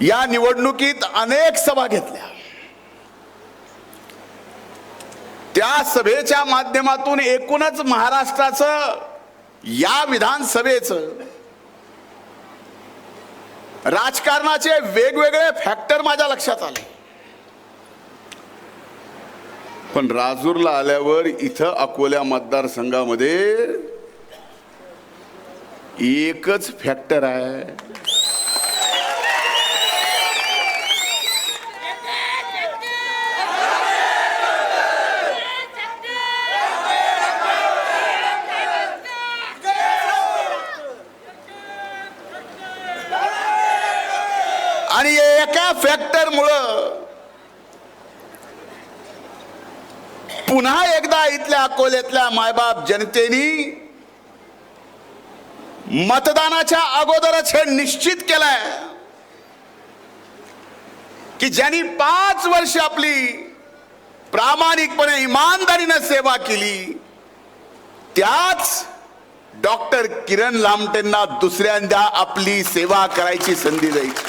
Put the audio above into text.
या निवडणुकीत अनेक सभा घेतल्या. त्या सभेच्या माध्यमातून एकूणच महाराष्ट्राचं या विधानसभेचं राजकारणाचे वेगवेगळे फॅक्टर माझ्या लक्षात आले. पण राजूरला आल्यावर इथं अकोल्या मतदारसंघामध्ये एकच फॅक्टर आहे. आणि एका फॅक्टरमुळ पुन्हा एकदा इथल्या अकोल्यातल्या मायबाप जनतेनी मतदानाच्या अगोदरच हे निश्चित केलंय की ज्यांनी पाच वर्ष आपली प्रामाणिकपणे इमानदारीनं सेवा केली त्याच डॉक्टर किरण लामटेंना दुसऱ्यांदा आपली सेवा करायची संधी जाईल